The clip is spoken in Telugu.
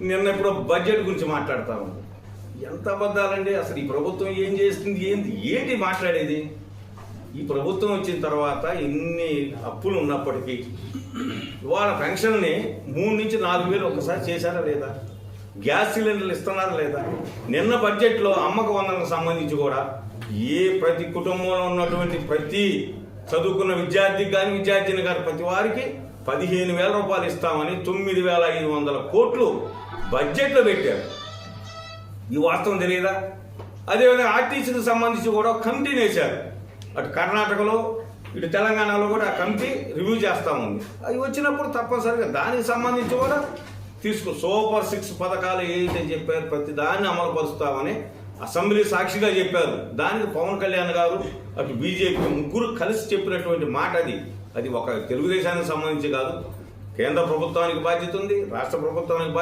నిన్న ఇప్పుడు బడ్జెట్ గురించి మాట్లాడతా ఉంది. ఎంత అబద్ధాలండి? అసలు ఈ ప్రభుత్వం ఏం చేస్తుంది? ఏంది? ఏంటి మాట్లాడేది? ఈ ప్రభుత్వం వచ్చిన తర్వాత ఎన్ని అప్పులు ఉన్నప్పటికీ ఇవాళ పెన్షన్ని మూడు నుంచి నాలుగు వేలు ఒకసారి చేశారా లేదా? గ్యాస్ సిలిండర్లు ఇస్తున్నారా లేదా? నిన్న బడ్జెట్లో అమ్మక వందలకు సంబంధించి కూడా ఏ ప్రతి కుటుంబంలో ఉన్నటువంటి ప్రతి చదువుకున్న విద్యార్థికి కానీ విద్యార్థిని కానీ ప్రతి వారికి పదిహేను వేల రూపాయలు ఇస్తామని తొమ్మిది వేల ఐదు వందల కోట్లు బడ్జెట్లో పెట్టారు. ఈ వాస్తవం తెలియదా? అదేవిధంగా ఆర్టీసీకి సంబంధించి కూడా కమిటీ వేశారు అటు కర్ణాటకలో ఇటు తెలంగాణలో కూడా ఆ కమిటీ రివ్యూ చేస్తా ఉంది. అవి వచ్చినప్పుడు తప్పనిసరిగా దానికి సంబంధించి కూడా తీసుకు సూపర్ సిక్స్ పథకాలు ఏదైతే చెప్పారు ప్రతి దాన్ని అమలుపరుస్తామని అసెంబ్లీ సాక్షిగా చెప్పారు. దానికి పవన్ కళ్యాణ్ గారు అటు బీజేపీ ముగ్గురు కలిసి చెప్పినటువంటి మాట అది. అది ఒక తెలుగుదేశానికి సంబంధించి కాదు కేంద్ర ప్రభుత్వానికి బాధ్యత ఉంది రాష్ట్ర ప్రభుత్వానికి బాధ్యత